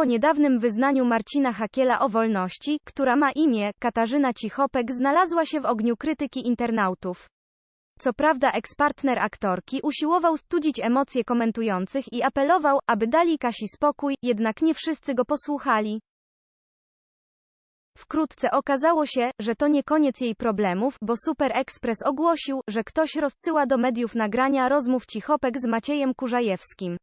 po niedawnym wyznaniu Marcina Hakiela o wolności, która ma imię Katarzyna Cichopek, znalazła się w ogniu krytyki internautów. Co prawda ekspartner aktorki usiłował studzić emocje komentujących i apelował, aby dali Kasi spokój, jednak nie wszyscy go posłuchali. Wkrótce okazało się, że to nie koniec jej problemów, bo Super Express ogłosił, że ktoś rozsyła do mediów nagrania rozmów Cichopek z Maciejem Kurzajewskim.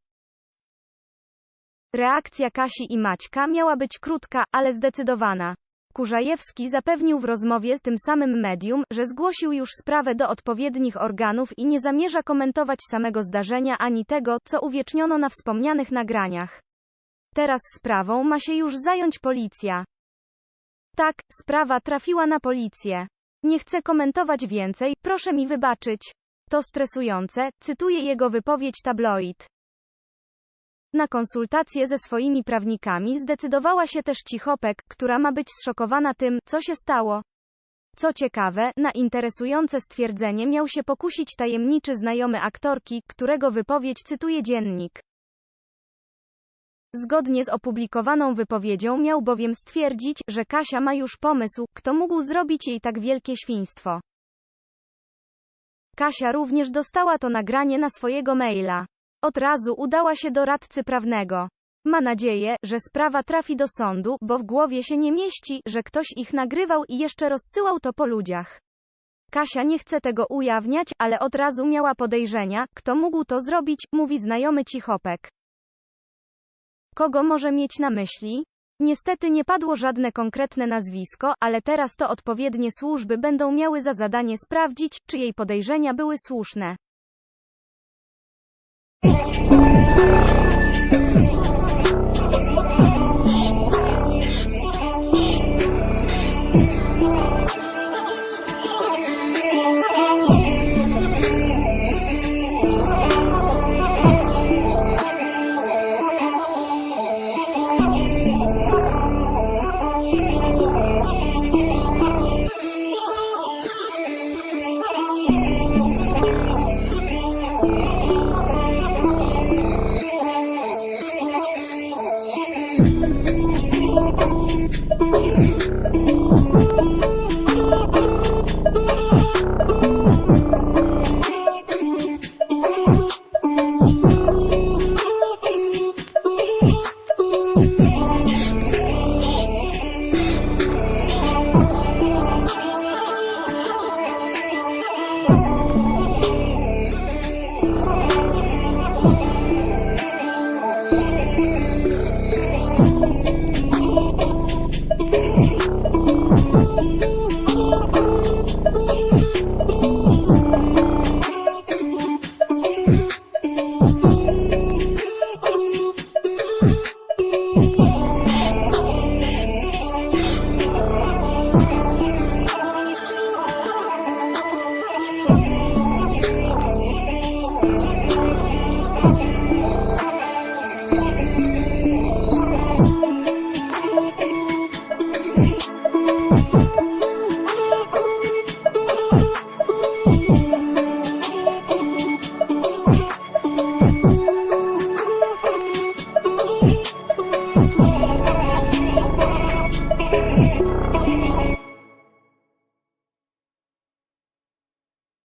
Reakcja Kasi i Maćka miała być krótka, ale zdecydowana. Kurzajewski zapewnił w rozmowie z tym samym medium, że zgłosił już sprawę do odpowiednich organów i nie zamierza komentować samego zdarzenia ani tego, co uwieczniono na wspomnianych nagraniach. Teraz sprawą ma się już zająć policja. Tak, sprawa trafiła na policję. Nie chcę komentować więcej, proszę mi wybaczyć. To stresujące, cytuję jego wypowiedź tabloid. Na konsultacje ze swoimi prawnikami zdecydowała się też Cichopek, która ma być zszokowana tym, co się stało. Co ciekawe, na interesujące stwierdzenie miał się pokusić tajemniczy znajomy aktorki, którego wypowiedź cytuje dziennik. Zgodnie z opublikowaną wypowiedzią miał bowiem stwierdzić, że Kasia ma już pomysł, kto mógł zrobić jej tak wielkie świństwo. Kasia również dostała to nagranie na swojego maila. Od razu udała się do radcy prawnego. Ma nadzieję, że sprawa trafi do sądu, bo w głowie się nie mieści, że ktoś ich nagrywał i jeszcze rozsyłał to po ludziach. Kasia nie chce tego ujawniać, ale od razu miała podejrzenia, kto mógł to zrobić, mówi znajomy Cichopek. Kogo może mieć na myśli? Niestety nie padło żadne konkretne nazwisko, ale teraz to odpowiednie służby będą miały za zadanie sprawdzić, czy jej podejrzenia były słuszne. Thank you. Oh. Mm-hmm.